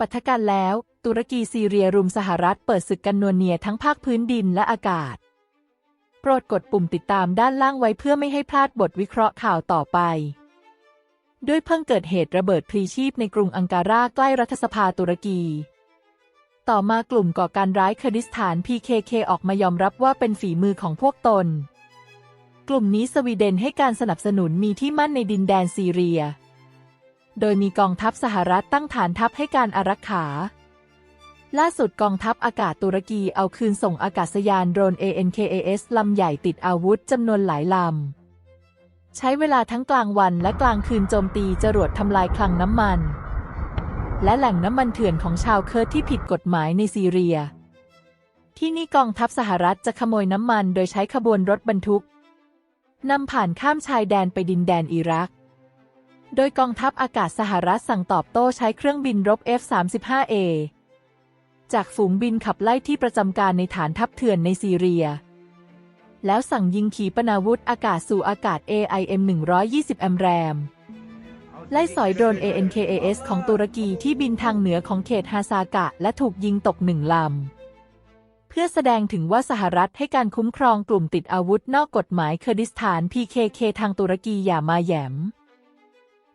ปัทกันแล้ว ตุรกีซีเรียรุมสหรัฐเปิดศึกกันนวลเนียทั้งภาคพื้นดินและอากาศ โปรดกดปุ่มติดตามด้านล่างไว้เพื่อไม่ให้พลาดบทวิเคราะห์ข่าวต่อไป ด้วยเพิ่งเกิดเหตุระเบิดพลีชีพในกรุงอังการาใกล้รัฐสภาตุรกี ต่อมากลุ่มก่อการร้ายคร์ดิสถาน PKK ออกมายอมรับว่าเป็นฝีมือของพวกตน กลุ่มนี้สวีเดนให้การสนับสนุนมีที่มั่นในดินแดนซีเรีย โดยมีกองทัพสหรัฐตั้งฐานทัพให้การอารักขา ล่าสุดกองทัพอากาศตุรกีเอาคืนส่งอากาศยานโดรน ANKAS ลำใหญ่ติดอาวุธจำนวนหลายลำ ใช้เวลาทั้งกลางวันและกลางคืนโจมตีจรวดทำลายคลังน้ำมัน และแหล่งน้ำมันเถื่อนของชาวเคิร์ดที่ผิดกฎหมายในซีเรีย ที่นี่กองทัพสหรัฐจะขโมยน้ำมันโดยใช้ขบวนรถบรรทุกนำผ่านข้ามชายแดนไปดินแดนอิรัก โดยกองทัพอากาศสหรัฐสั่งตอบโต้ใช้เครื่องบินรบ F-35A จากฝูงบินขับไล่ที่ประจำการในฐานทัพเถื่อนในซีเรีย แล้วสั่งยิงขีปนาวุธอากาศสู่อากาศ AIM 120 แอมแรม ไล่สอยโดรน ANKAS ของตุรกีที่บินทางเหนือของเขตฮาซากะ และถูกยิงตกหนึ่งลำ เพื่อแสดงถึงว่าสหรัฐให้การคุ้มครองกลุ่มติดอาวุธนอกกฎหมายเคอร์ดิสถาน PKK ทางตุรกีอย่ามาแยม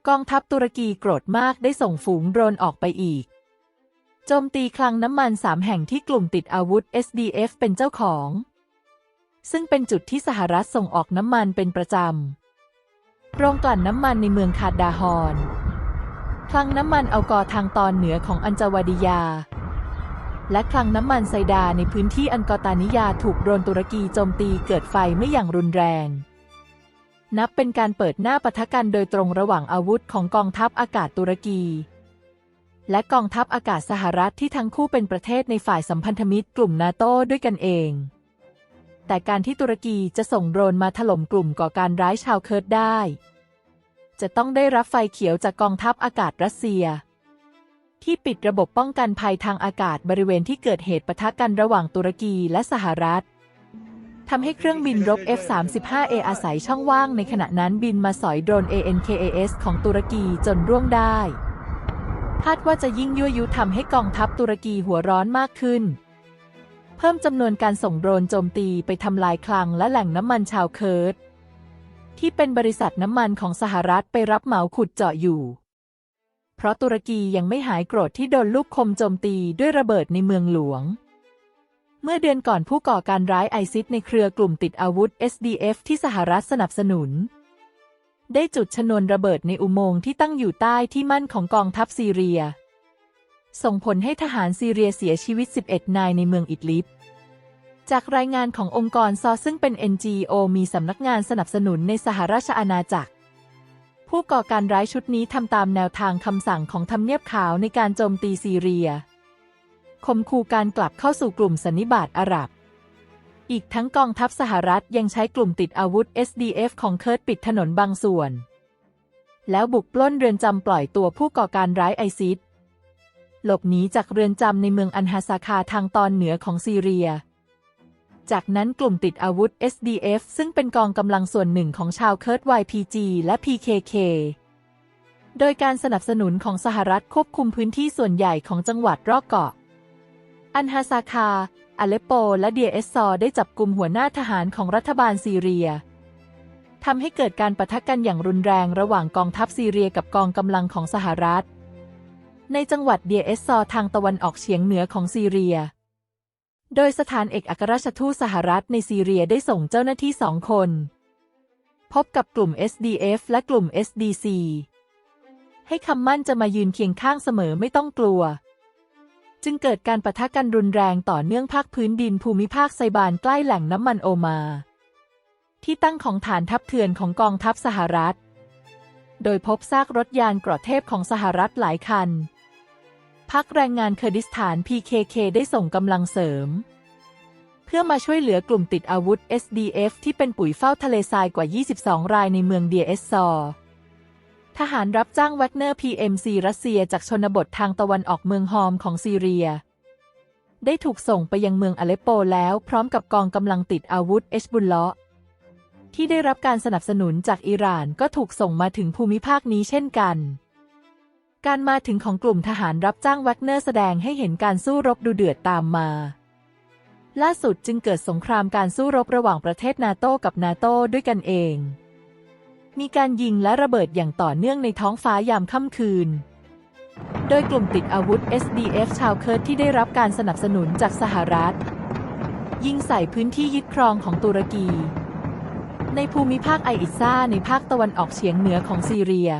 กองทัพตุรกีโกรธมากได้ส่งฝูงโดรนออกไปอีก โจมตีคลังน้ำมันสามแห่งที่กลุ่มติดอาวุธ SDF เป็นเจ้าของ ซึ่งเป็นจุดที่สหรัฐส่งออกน้ำมันเป็นประจำ โรงกลั่นน้ำมันในเมืองคาดดาฮอน คลังน้ำมันอัลกอร์ทางตอนเหนือของอันจาวาดิยา และคลังน้ำมันไซดาในพื้นที่อันกอตานิยาถูกโดรนตุรกีโจมตีเกิดไฟไม่อย่างรุนแรง นับเป็นการเปิดหน้าปะทะกันโดยตรงระหว่างอาวุธของกองทัพอากาศตุรกี และกองทัพอากาศสหรัฐที่ทั้งคู่เป็นประเทศในฝ่ายสัมพันธมิตรกลุ่มนาโต้ด้วยกันเอง แต่การที่ตุรกีจะส่งโดรนมาถล่มกลุ่มก่อการร้ายชาวเคิร์ดได้ จะต้องได้รับไฟเขียวจากกองทัพอากาศรัสเซีย ที่ปิดระบบป้องกันภัยทางอากาศบริเวณที่เกิดเหตุปะทะกันระหว่างตุรกีและสหรัฐ ทำให้เครื่องบินรบ F-35A อาศัยช่องว่างในขณะนั้นบินมาสอยโดรน ANKAS ของตุรกีจนร่วงได้คาดว่าจะยิ่งยั่วยุทำให้กองทัพตุรกีหัวร้อนมากขึ้น เพิ่มจำนวนการส่งโดรนโจมตีไปทำลายคลังและแหล่งน้ำมันชาวเคิร์ดที่เป็นบริษัทน้ำมันของสหรัฐไปรับเหมาขุดเจาะอยู่ เพราะตุรกียังไม่หายโกรธที่โดนลูกคมโจมตีด้วยระเบิดในเมืองหลวง เมื่อเดือนก่อนผู้ก่อการร้ายไอซิสในเครือกลุ่มติดอาวุธ SDF ที่สหรัฐสนับสนุน ได้จุดชนวนระเบิดในอุโมงค์ที่ตั้งอยู่ใต้ที่มั่นของกองทัพซีเรีย ส่งผลให้ทหารซีเรียเสียชีวิต 11 นายในเมืองอิดลิบจากรายงานขององค์กรซอซึ่งเป็น NGO มีสำนักงานสนับสนุนในสหราชอาณาจักร ผู้ก่อการร้ายชุดนี้ทำตามแนวทางคำสั่งของทำเนียบขาวในการโจมตีซีเรีย คมคู่การกลับเข้าสู่กลุ่มสันนิบาตอาหรับ อีกทั้งกองทัพสหรัฐยังใช้กลุ่มติดอาวุธ SDF ของเคิร์ดปิดถนนบางส่วน แล้วบุกปล้นเรือนจำปล่อยตัวผู้ก่อการร้ายไอซิสหลบหนีจากเรือนจำในเมืองอันฮาซาคาทางตอนเหนือของซีเรีย จากนั้นกลุ่มติดอาวุธ SDF ซึ่งเป็นกองกำลังส่วนหนึ่งของชาวเคิร์ด YPG และ PKK โดยการสนับสนุนของสหรัฐควบคุมพื้นที่ส่วนใหญ่ของจังหวัดรอบเกาะ อันฮาซาคา อเลปโป และเดียเอสซอร์ได้จับกลุ่มหัวหน้าทหารของรัฐบาลซีเรียทำให้เกิดการปะทะกันอย่างรุนแรงระหว่างกองทัพซีเรียกับกองกำลังของสหรัฐ ในจังหวัดเดียเอสซอร์ทางตะวันออกเฉียงเหนือของซีเรีย โดยสถานเอกอัครราชทูตสหรัฐในซีเรียได้ส่งเจ้าหน้าที่สองคน พบกับกลุ่ม SDF และกลุ่ม SDC ให้คำมั่นจะมายืนเคียงข้างเสมอไม่ต้องกลัว จึงเกิดการปะทะกันรุนแรงต่อเนื่องภาคพื้นดินภูมิภาคไซบานใกล้แหล่งน้ำมันโอมา ที่ตั้งของฐานทัพเถื่อนของกองทัพสหรัฐ โดยพบซากรถยานเกราะเทพของสหรัฐหลายคัน พักแรงงานเคอร์ดิสถาน PKK ได้ส่งกำลังเสริม เพื่อมาช่วยเหลือกลุ่มติดอาวุธ SDF ที่เป็นปุ๋ยเฝ้าทะเลทรายกว่า 22 รายในเมืองเดียเอสซอร์ ทหารรับจ้างแวกเนอร์ PMC รัสเซียจากชนบททางตะวันออกเมืองฮอมของซีเรีย ได้ถูกส่งไปยังเมืองอเลปโปแล้วพร้อมกับกองกำลังติดอาวุธเอชบุลเลาะที่ได้รับการสนับสนุนจากอิหร่านก็ถูกส่งมาถึงภูมิภาคนี้เช่นกัน การมาถึงของกลุ่มทหารรับจ้างวักเนอร์แสดงให้เห็นการสู้รบดูเดือดตามมาล่าสุดจึงเกิดสงครามการสู้รบระหว่างประเทศนาโต้กับนาโต้ด้วยกันเอง มีการยิงและระเบิดอย่างต่อเนื่องในท้องฟ้ายามค่ำคืน โดยกลุ่มติดอาวุธ SDF ชาวเคิร์ดที่ได้รับการสนับสนุนจากสหรัฐ ยิงใส่พื้นที่ยึดครองของตุรกี ในภูมิภาคไออิซาในภาคตะวันออกเฉียงเหนือของซีเรีย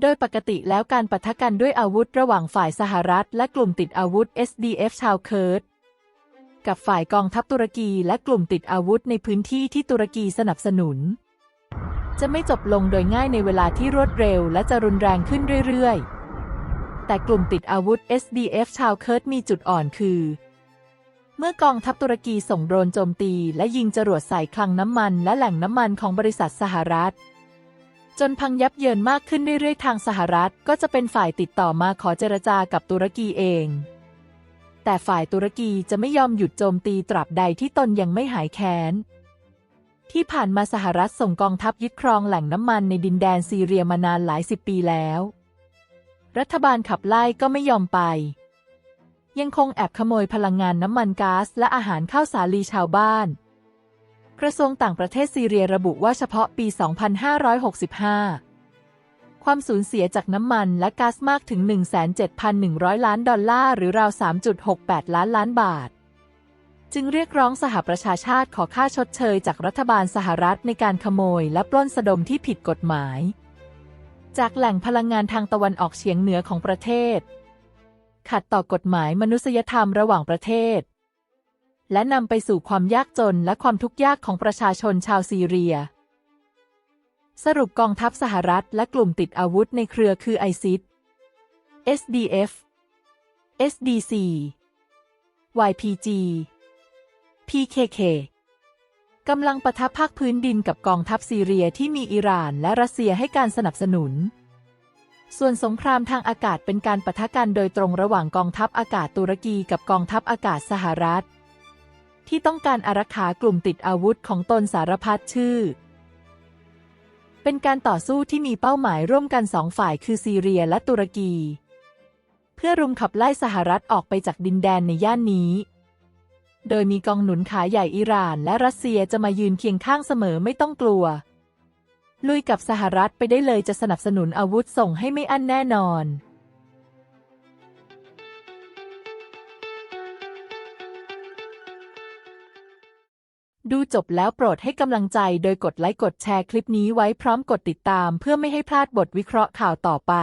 โดยปกติแล้วการปะทะกันด้วยอาวุธระหว่างฝ่ายสหรัฐ และกลุ่มติดอาวุธ SDF ชาวเคิร์ดกับฝ่ายกองทัพตุรกีและกลุ่มติดอาวุธในพื้นที่ที่ตุรกีสนับสนุน จะไม่จบลงโดยง่ายในเวลาที่รวดเร็ว และจะรุนแรงขึ้นเรื่อยๆ แต่กลุ่มติดอาวุธ SDF ชาวเคิร์ดมีจุดอ่อนคือ เมื่อกองทัพตุรกีส่งโดรนโจมตี และยิงจรวดใส่คลังน้ำมัน และแหล่งน้ำมันของบริษัทสหรัฐ จนพังยับเยินมากขึ้นเรื่อยๆ ทางสหรัฐก็จะเป็นฝ่ายติดต่อมาขอเจรจากับตุรกีเอง แต่ฝ่ายตุรกีจะไม่ยอมหยุดโจมตีตราบใดที่ตนยังไม่หายแค้น ที่ผ่านมาสหรัฐส่งกองทัพยึดครองแหล่งน้ำมันในดินแดนซีเรียมานานหลายสิบปีแล้ว รัฐบาลขับไล่ก็ไม่ยอมไป ยังคงแอบขโมยพลังงานน้ำมันก๊าซและอาหารข้าวสาลีชาวบ้าน กระทรวงต่างประเทศซีเรียระบุว่าเฉพาะปี 2565 ความสูญเสียจากน้ำมันและก๊าซมากถึง 17,100 ล้านดอลลาร์หรือราว 3.68 ล้านล้านบาท จึงเรียกร้องสหประชาชาติขอค่าชดเชยจากรัฐบาลสหรัฐในการขโมยและปล้นสะดมที่ผิดกฎหมาย จากแหล่งพลังงานทางตะวันออกเฉียงเหนือของประเทศ ขัดต่อกฎหมายมนุษยธรรมระหว่างประเทศ และนำไปสู่ความยากจนและความทุกข์ยากของประชาชนชาวซีเรีย สรุปกองทัพสหรัฐและกลุ่มติดอาวุธในเครือคือไอซิส SDF SDC YPG PKK กำลังปะทะภาคพื้นดินกับกองทัพซีเรียที่มีอิหร่านและรัสเซียให้การสนับสนุน ส่วนสงครามทางอากาศเป็นการปะทะกันโดยตรงระหว่างกองทัพอากาศตุรกีกับกองทัพอากาศสหรัฐ ที่ต้องการอารักขากลุ่มติดอาวุธของตนสารพัดชื่อ เป็นการต่อสู้ที่มีเป้าหมายร่วมกันสองฝ่ายคือซีเรียและตุรกี เพื่อรุมขับไล่สหรัฐออกไปจากดินแดนในย่านนี้ โดยมีกองหนุนขาใหญ่อิหร่านและรัสเซียจะมายืนเคียงข้างเสมอไม่ต้องกลัว ลุยกับสหรัฐไปได้เลยจะสนับสนุนอาวุธส่งให้ไม่อั้นแน่นอนดูจบแล้วโปรดให้กำลังใจโดยกดไลค์กดแชร์คลิปนี้ไว้พร้อมกดติดตามเพื่อไม่ให้พลาดบทวิเคราะห์ข่าวต่อไป